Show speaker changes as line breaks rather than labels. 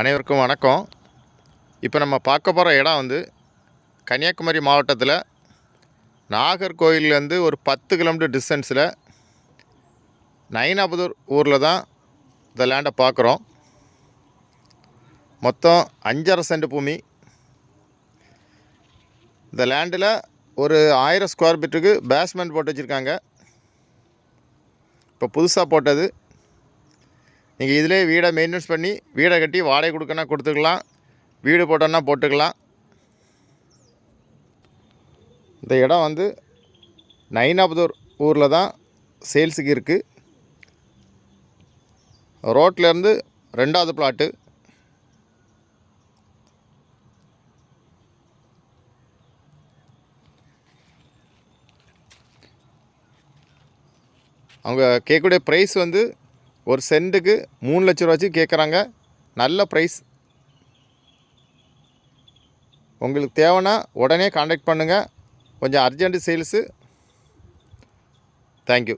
அனைவருக்கும் வணக்கம். இப்போ நம்ம பார்க்க போகிற இடம் வந்து கன்னியாகுமரி மாவட்டத்தில் நாகர்கோயிலேருந்து ஒரு பத்து கிலோமீட்டர் டிஸ்டன்ஸில் நயினாபுதூர் ஊரில் தான் இந்த லேண்டை பார்க்குறோம். மொத்தம் அஞ்சரை சென்ட் பூமி. இந்த லேண்டில் ஒரு ஆயிரம் ஸ்கொயர் ஃபீட்டுக்கு பேஸ்மெண்ட் போட்டு வச்சுருக்காங்க. இப்போ புதுசாக போட்டது நீங்கள் இதிலே வீடை மெயின்டெனன்ஸ் பண்ணி வீடை கட்டி வாடகை கொடுக்கனா கொடுத்துக்கலாம். வீடு போட்டோன்னா போட்டுக்கலாம். இந்த இடம் வந்து நைனாபுதூர் ஊரில் தான் சேல்ஸுக்கு இருக்குது ரோட்லேருந்து ரெண்டாவது பிளாட்டு அவங்க கேட்கக்கூடிய ப்ரைஸ் வந்து ஒரு சென்ட்டுக்கு மூணு லட்ச ரூபாச்சு கேட்குறாங்க. நல்ல ப்ரைஸ் உங்களுக்கு தேவைன்னா உடனே காண்டாக்ட் பண்ணுங்கள் கொஞ்சம் அர்ஜென்ட் சேல்ஸு தேங்க்யூ